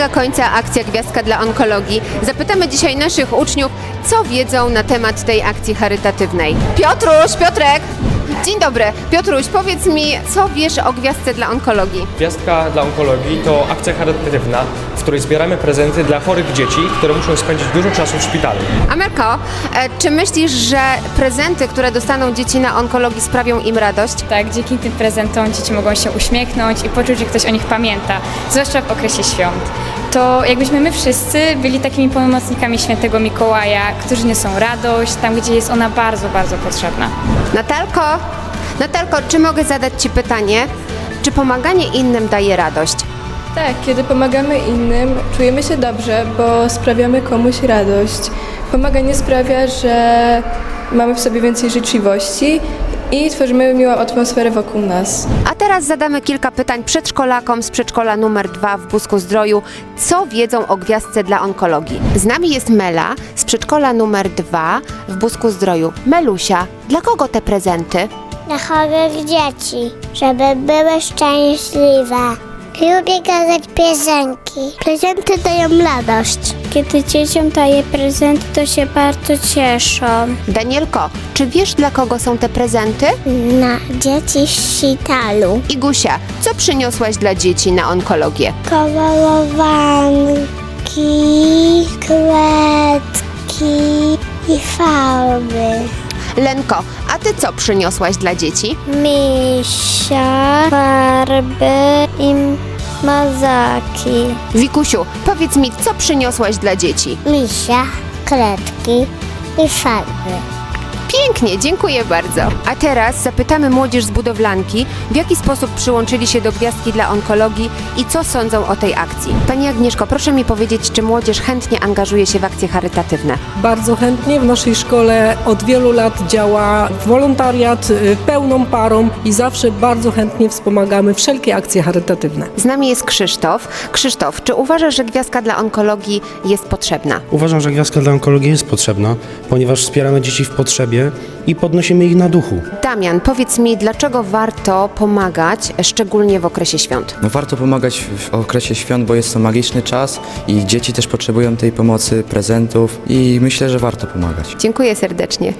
Dobiega końca akcja Gwiazdka dla Onkologii. Zapytamy dzisiaj naszych uczniów, co wiedzą na temat tej akcji charytatywnej. Piotruś, Piotrek! Dzień dobry. Piotruś, powiedz mi, co wiesz o Gwiazdce dla Onkologii? Gwiazdka dla onkologii to akcja charytatywna, w której zbieramy prezenty dla chorych dzieci, które muszą spędzić dużo czasu w szpitalu. Amerko, e, czy myślisz, że prezenty, które dostaną dzieci na onkologii sprawią im radość? Tak, dzięki tym prezentom dzieci mogą się uśmiechnąć i poczuć, że ktoś o nich pamięta, zwłaszcza w okresie świąt. To jakbyśmy my wszyscy byli takimi pomocnikami świętego Mikołaja, którzy niosą radość tam, gdzie jest ona bardzo, bardzo potrzebna. Natalko, Natalko, czy mogę zadać Ci pytanie? Czy pomaganie innym daje radość? Tak, kiedy pomagamy innym, czujemy się dobrze, bo sprawiamy komuś radość. Pomaganie sprawia, że mamy w sobie więcej życzliwości i tworzymy miłą atmosferę wokół nas. A teraz zadamy kilka pytań przedszkolakom z przedszkola numer 2 w Busku Zdroju. Co wiedzą o gwiazdce dla onkologii? Z nami jest Mela z przedszkola numer 2 w Busku Zdroju. Melusia, dla kogo te prezenty? dla chorych dzieci, żeby były szczęśliwe. Lubię gadać piosenki. Prezenty dają radość. Kiedy dzieciom daję prezenty, to się bardzo cieszą. Danielko, czy wiesz dla kogo są te prezenty? Na dzieci z szpitalu. Igusia, co przyniosłaś dla dzieci na onkologię? Kolorowanki, kredki i farby. Lenko, a ty co przyniosłaś dla dzieci? Misia, farby i mazaki. Wikusiu, powiedz mi, co przyniosłaś dla dzieci? Misia, kredki i farby. Pięknie, dziękuję bardzo. A teraz zapytamy młodzież z budowlanki, w jaki sposób przyłączyli się do Gwiazdki dla Onkologii i co sądzą o tej akcji. Pani Agnieszko, proszę mi powiedzieć, czy młodzież chętnie angażuje się w akcje charytatywne? Bardzo chętnie w naszej szkole od wielu lat działa wolontariat y, pełną parą i zawsze bardzo chętnie wspomagamy wszelkie akcje charytatywne. Z nami jest Krzysztof. Krzysztof, czy uważasz, że Gwiazdka dla Onkologii jest potrzebna? Uważam, że gwiazdka dla onkologii jest potrzebna, ponieważ wspieramy dzieci w potrzebie i podnosimy ich na duchu. Damian, powiedz mi, dlaczego warto pomagać, szczególnie w okresie świąt? No warto pomagać w okresie świąt, bo jest to magiczny czas i dzieci też potrzebują tej pomocy, prezentów i myślę, że warto pomagać. Dziękuję serdecznie.